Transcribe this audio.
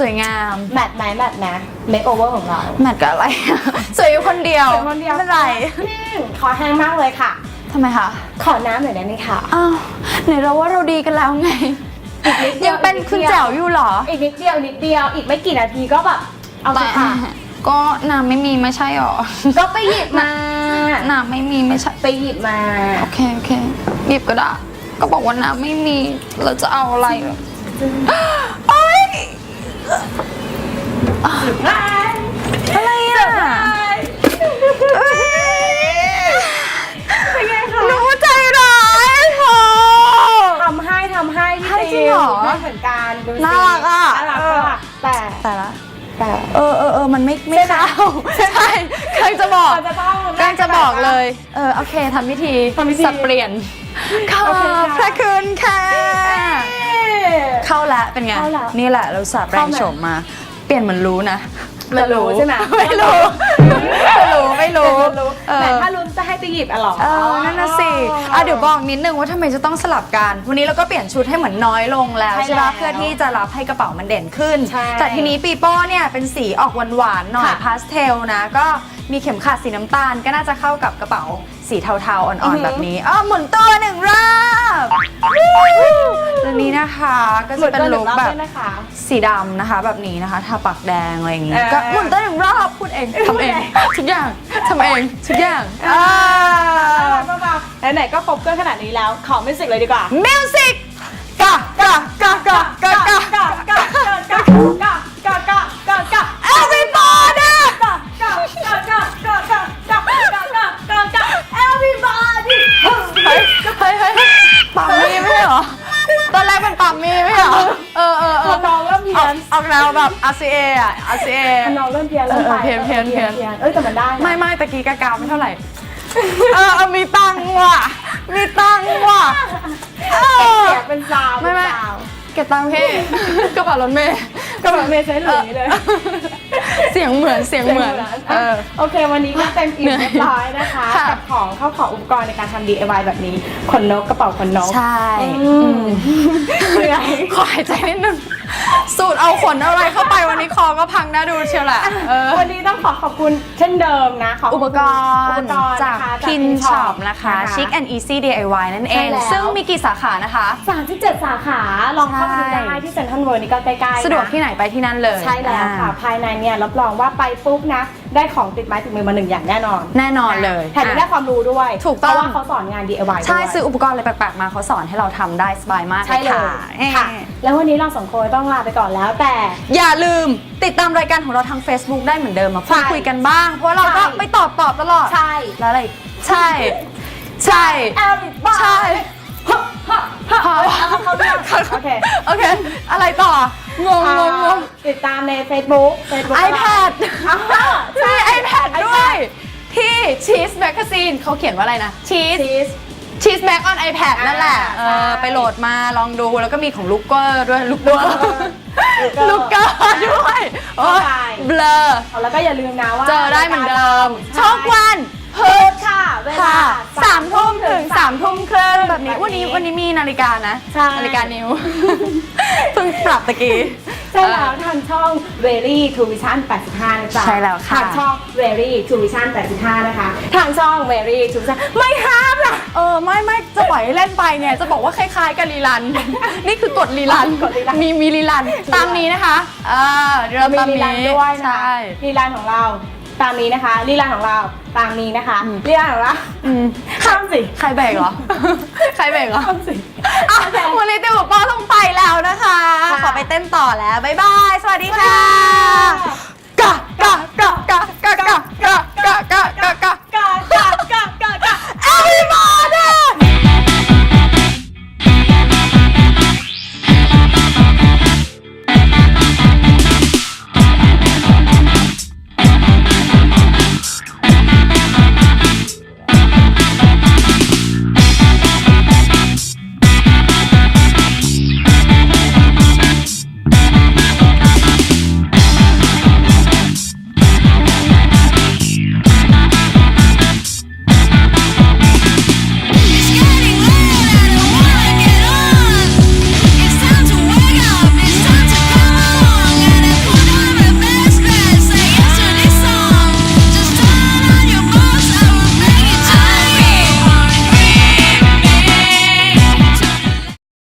สวยงามแมทไหมแมทนะเมคโอเวอร์ของเราแมทกับอะไร สวยอยู่คนเดียวสวยคนเดียวไม่เป็นไรอืมขอแห้งมากเลยค่ะทำไมคะขอน้ำหน่อยได้ไหมคะอ้าวไหนเราว่าเราดีกันแล้วไงอีกนิดดีวยังเป็นคุณแจ๋วอยู่เหรอ อีกนิดเดียวอีกนิดเดียว อีกไม่กี่นาทีก็แบบเอาสิค่ะ ก็น้ำไม่มีไม่ใช่หรอ ก็ไปหยิบมาน้ำไม่มีไม่ใช่ ไปหยิบมา โอเคโอเคหยิบก็ได้ ก็บอกว่าน้ำไม่มี เราจะเอาอะไรเหรอโอ๊ย อะไรอะเอ้ยเป็นไงคะหนูใจร้ายเธอทำให้ทำให้พี่ให้จริงเหรอให้เหมือนกันดูสิน่ารักอะ น่ารักเอออะแต่แต่ละ แต่ เออเออเออมันไม่ไม่ใช่ไหมเข้าใช่กำลังจะบอกเราจะต้องกำลังจะบอกเลย เออโอเคทำพิธีทำพิธี สับเปลี่ยนขอบโอเคค่ะพระคุณค่ะ เอ๊ะเข้าแล้วเป็นไง เข้าแล้วนี่แหละเราสับแรงเข้าไหมโฉมมา เปลี่ยนเหมือนรู้นะมันรู้ใช่ไหมไม่รู้ไม่รู้ไม่รู้รู้เออแต่ถ้าลุ้นจะให้ไปหยิบอะเหรอเออนั่นน่ะสิอะเดี๋ยวบอกนิดนึงว่าทำไมจะต้องสลับกัน วันนี้เราก็เปลี่ยนชุดให้เหมือนน้อยลงแล้วใช่ใช่ปะแล้วเพื่อที่จะรับให้กระเป๋ามันเด่นขึ้นใช่แต่ทีนี้ปีโป้เนี่ยเป็นสีออกหวานๆหน่อยค่ะพาสเทลนะ ก็มีเข็มขัดสีน้ำตาลก็น่าจะเข้ากับกระเป๋า สีเทาๆ อ่อนๆ แบบนี้อ๋อหมุนตัวหนึ่งรอบแล้วนี้นะคะก็จะเป็นลุคแบบหมุนตัวหนึ่งรอบด้วยนะคะสีดำนะคะ แบบนี้นะคะทาปากแดงอะไรอย่างงี้เออก็หมุนตัวหนึ่งรอบพูดเองทำเองทุกอย่างทำเองทุกอย่างอ่าก็มาไหนๆก็ครบเครื่องขนาดนี้แล้ว ขอมิวสิกเลยดีกว่ามิวสิกกะกะกะกะกะกะกะกะกะกะกะกะกะ พี้เอายนเอาแนวแบบ RCA อะ RCA น้องเริ่มเพี้ยนเริ่มไปเออเพี้ยนเพี้ยนเพี้ยน เอ้ยแต่มันได้นะไม่ไม่ตะกี้กะกาไม่เท่าไหร่ เออเอามีตังค์ว่ะ มีตังค์ว่ะเออเสียงเป็นซาวไม่ไม่ เป็นซาวเก็บตังค์พี่ กระเป๋ารถเมย์กำลังเมย์ใช้หลุยเลยเสียงเหมือนเสียงเหมือนเออ โอเค วันนี้ก็เต็มอิ่มเรียบร้อยนะคะค่ะ กับของเข้าของอุปกรณ์ในการทำ DIY แบบนี้ขนนกกระเป๋าขนนกใช่ อืมเหนื่อย ขอหายใจนิดนึง สูตรเอาขนอะไรเข้าไปวันนี้คอก็พังน่าดูเชียวแหละเออ วันนี้ต้องขอขอบคุณเช่นเดิมนะขบคุณอุปกรอุณ์ปกรณ์จากนะคะ พิน Pin ช็อ Shop ปนะคะ Chic and Easy DIY นั่นเอง ใช่แล้ว ซึ่งมีกี่สาขานะคะ 37 สาขาลองเข้าไปดูใช่ได้ที่เซ็นทรัลเวิร์นี่ก็ใกล้ๆสะดวกนที่ไหนไปที่นั่นเลยใช่แล้วค่ะ อ่า ภายในเนี่ยรับรองว่าไปปุ๊บนะ ได้ของติดไม้ติดมือมาหนึ่งอย่างแน่นอนแน่นอนเลยแถมยังได้ความรู้ด้วยถูกต้อง เพราะว่าเขาสอนงาน DIY ใช่ด้วยซื้ออุปกรณ์อะไรแปลกๆมาเขาสอนให้เราทำได้สบายมากใช่เลยค่ะเอ๊ะค่ะแล้ววันนี้เราสองคนต้องลาไปก่อนแล้วแต่ อย่าลืมติดตามรายการของเราทาง Facebook ได้เหมือนเดิมมาพูดใช่คุยกันบ้าง เพราะเราก็ใช่ไม่ตอบตอบตลอดใช่ แล้วอะไรอีกใช่ ใช่ everybody ใช่ ฮะฮะฮะพอเอาเขาด้วยโอเค โอเค อะไรต่อ งงงงงงติดตามใน Facebook Facebook iPad ใช่ iPad ด้วย ที่ Cheese Magazine เขาเขียนว่าอะไรนะ Cheese ชีส Cheese Mag on iPad นั่นแหละเออไปโหลดมาลองดูแล้วก็มีของลูกเกอร์ด้วยลูกเกอร์ลูกเกอร์ด้วยโอ้ยเบลอแล้วก็อย่าลืมนะว่า เจอได้เหมือนเดิมช่ทุกวันพุธค่ะ เวลาค่ะสามทุ่มถึงสามทุ่มครึ่งแบแบบบนี้นี้ วันนี้วันนี้มีนาฬิกานะใช่ นาฬิกานิ้ว เพิ่งปรับตะกี้ ใช่แล้วทางช่อง Very to Vision 85นะจ๊ะใช่แล้วค่ะ ทางช่อง Very to Vision 85 นะคะ ทางช่อง Very to Vision ไม่ห้ามล่ะ เออไม่ไม่จะปล่อยให้เล่นไปเนี่ยจะบอกว่าคล้ายๆกับรีลัน นี่คือกดรีลันกดรีลัน มีมีรีลันตามนี้นะคะ เออเดี๋ยวเราเรามีตามลีนี้ลานด้วยนะใช่ ลีลานของเรา ตามนี้นะคะลีลานของเราตามนี้นะคะอืมลีลานของเราอืมข้ามสิใครแบกเหรอ ใครแบกเหรอข้ามสิอะวันนี้ติวกับป้อต้องไปแล้วนะคะค่ะขอไปเต้นต่อแล้ว บ๊ายบาย สวัสดีค่ะค่ะ